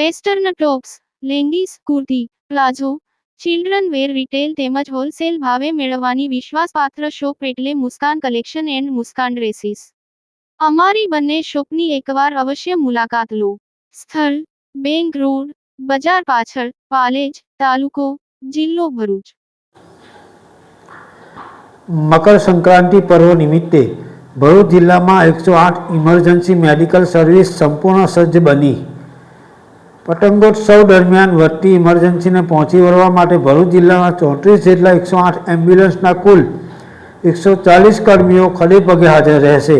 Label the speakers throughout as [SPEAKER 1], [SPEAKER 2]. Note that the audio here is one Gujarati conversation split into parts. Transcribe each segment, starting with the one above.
[SPEAKER 1] Western tops, leggings, kurti, palazzo, children wear retail તેમજ હોલસેલ ભાવે મેળવવાની વિશ્વાસપાત્ર શોપ એટલે Muskan collection and Muskan dresses. અમારી બંને શોપની એકવાર અવશ્ય મુલાકાત લો. સ્થળ, બેંક રોડ, બજાર પાછળ, પાલેજ, તાલુકો, જિલ્લો ભરૂચ.
[SPEAKER 2] મકર સંક્રાંતિ પર્વ નિમિત્તે ભરૂચ જિલ્લામાં એકસો આઠ ઇમરજન્સી મેડિકલ સર્વિસ સંપૂર્ણ સજ્જ બની. પતંગોત્સવ દરમિયાન વધતી ઇમરજન્સીને પહોંચી વળવા માટે ભરૂચ જિલ્લામાં ચોત્રીસ જેટલા એકસો આઠ એમ્બ્યુલન્સના કુલ એકસો ચાલીસ કર્મીઓ ખડે પગે હાજર રહેશે.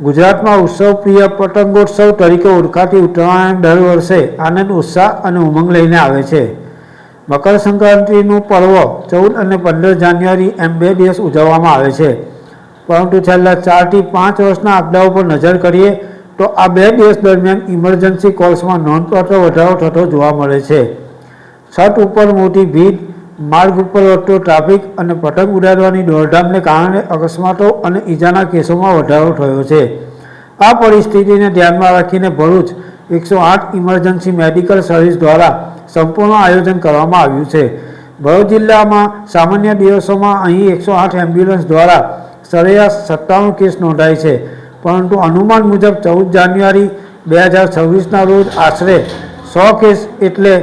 [SPEAKER 2] ગુજરાતમાં ઉત્સવ પ્રિય પતંગોત્સવ તરીકે ઓળખાતી ઉત્તરાયણ દર વર્ષે આનંદ, ઉત્સાહ અને ઉમંગ લઈને આવે છે. મકર સંક્રાંતિનું પર્વ ચૌદ અને પંદર જાન્યુઆરી એમ બે દિવસ ઉજવવામાં આવે છે. પરંતુ છેલ્લા ચારથી પાંચ વર્ષના આંકડાઓ પર નજર કરીએ તો આ બે દિવસ દરમિયાન ઇમરજન્સી કોલ્સમાં નોંધપાત્ર વધારો થતો જોવા મળે છે. છત ઉપર મોટી ભીડ, માર્ગ ઉપર વધતો ટ્રાફિક અને પતંગ ઉડાડવાની દોડધામને કારણે અકસ્માતો અને ઈજાના કેસોમાં વધારો થયો છે. આ પરિસ્થિતિને ધ્યાનમાં રાખીને ભરૂચ એકસો આઠ ઇમરજન્સી મેડિકલ સર્વિસ દ્વારા સંપૂર્ણ આયોજન કરવામાં આવ્યું છે. ભરૂચ જિલ્લામાં સામાન્ય દિવસોમાં અહીં એકસો આઠ એમ્બ્યુલન્સ દ્વારા સરેરાશ સત્તાણું કેસ નોંધાય છે. પરંતુ અનુમાન મુજબ ચૌદ જાન્યુઆરી બે હજાર છવ્વીસના રોજ આશરે સો કેસ એટલે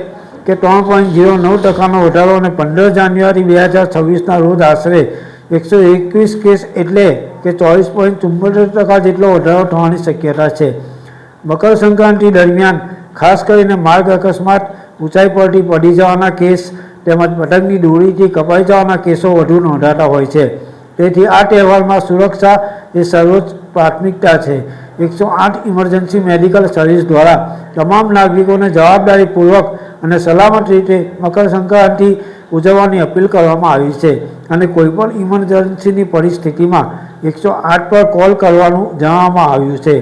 [SPEAKER 2] કે ત્રણ પોઈન્ટ ઝીરો નવ ટકાનો વધારો અને પંદર જાન્યુઆરી બે હજાર છવ્વીસના રોજ આશરે એકસો એકવીસ કેસ એટલે કે ચોવીસ પોઈન્ટ ચુમ્મોતેર ટકા જેટલો વધારો થવાની શક્યતા છે. મકર સંક્રાંતિ દરમિયાન ખાસ કરીને માર્ગ અકસ્માત, ઊંચાઈ પરથી પડી જવાના કેસ તેમજ પતંગની દોરીથી કપાઈ જવાના કેસો વધુ નોંધાતા હોય છે. તેથી આ તહેવારમાં સુરક્ષા એ સર્વોચ્ચ પ્રાથમિકતા છે. એકસો આઠ ઇમરજન્સી મેડિકલ સર્વિસ દ્વારા તમામ નાગરિકોને જવાબદારીપૂર્વક અને સલામત રીતે મકર સંક્રાંતિ ઉજવવાની અપીલ કરવામાં આવી છે અને કોઈપણ ઇમરજન્સીની પરિસ્થિતિમાં એકસો આઠ પર કોલ કરવાનું જણાવવામાં આવ્યું છે.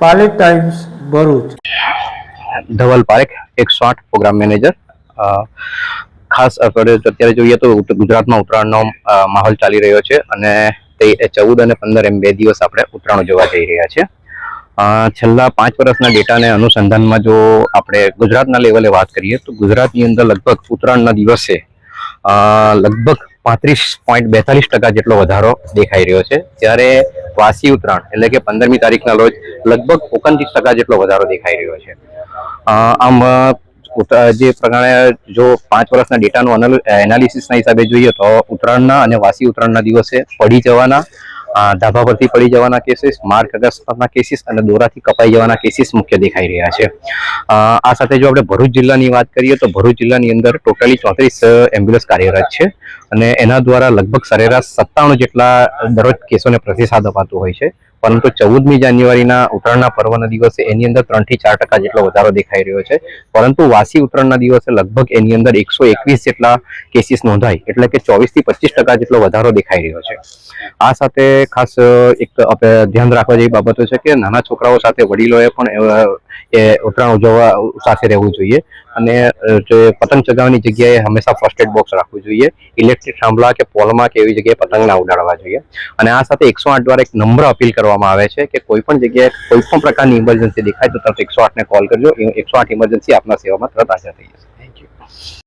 [SPEAKER 2] પાલેટ ટાઈમ્સ, ભરૂચ.
[SPEAKER 3] ધવલ પારેખ, એકસો આઠ પ્રોગ્રામ મેનેજર. ખાસ અત્યારે જોઈએ તો ગુજરાતમાં ઉત્તરાયણનો માહોલ ચાલી રહ્યો છે અને ચૌદ અને પંદર એમ બે દિવસ આપણે ઉત્તરાયણ જોવા જઈ રહ્યા છે છેલ્લા પાંચ વર્ષના ડેટાને અનુસંધાનમાં જો આપણે ગુજરાતના લેવલે વાત કરીએ તો ગુજરાતની અંદર લગભગ ઉત્તરાયણના દિવસે લગભગ પાંત્રીસ પોઈન્ટ બેતાલીસ ટકા જેટલો વધારો દેખાઈ રહ્યો છે. જ્યારે વાસી ઉત્તરાયણ એટલે કે પંદરમી તારીખના રોજ લગભગ ઓગણત્રીસ ટકા જેટલો વધારો દેખાઈ રહ્યો છે. આમ જે પ્રમાણે જો પાંચ વર્ષના ડેટાનું એનાલિસિસના હિસાબે જોઈએ તો ઉત્તરાયણના અને વાસી ઉત્તરાયણના દિવસે પડી જવાના ધાબા પરથી પડી જવાના કેસીસ માર્ગ અગસ્તના કેસીસ અને દોરાથી કપાઈ જવાના કેસીસ મુખ્ય દેખાઈ રહ્યા છે. આ સાથે જો આપણે ભરૂચ જિલ્લાની વાત કરીએ તો ભરૂચ જિલ્લાની અંદર ટોટલી ચોત્રીસ એમ્બ્યુલન્સ કાર્યરત છે. અને એના દ્વારા લગભગ સરેરાશ સત્તાણું જેટલા દરરોજ કેસોને પ્રતિસાદ અપાતો હોય છે. પરંતુ ચૌદમી જાન્યુઆરીના ઉત્તરાયણના પર્વના દિવસે એની અંદર ત્રણથી ચાર ટકા જેટલો વધારો દેખાઈ રહ્યો છે. પરંતુ વાસી ઉત્તરાયણના દિવસે લગભગ એની અંદર એકસો એકવીસ જેટલા કેસીસ નોંધાય. એટલે કે ચોવીસથી પચીસ ટકા જેટલો વધારો દેખાઈ રહ્યો છે. આ સાથે ખાસ એક ધ્યાન રાખવા જેવી બાબતો છે કે નાના છોકરાઓ સાથે વડીલોએ પણ એ ઉત્તરાયણ ઉજવવા સાથે રહેવું જોઈએ. અને જે પતંગ ચગાવવાની જગ્યાએ હંમેશા ફર્સ્ટ એડ બોક્સ રાખવું જોઈએ. ઇલેક્ટ્રિક થાંભલા કે પોલમાં કે એવી જગ્યાએ પતંગ ના ઉડાડવા જોઈએ. અને આ સાથે એકસો આઠ દ્વારા એક નંબર અપીલ કરવામાં આવે છે કે કોઈ પણ જગ્યાએ કોઈ પણ પ્રકારની ઇમરજન્સી દેખાય તો તરત એકસો આઠને કોલ કરજો. એકસો આઠ ઇમરજન્સી આપના સેવામાં તરત હાજર થઈ જશે. Thank you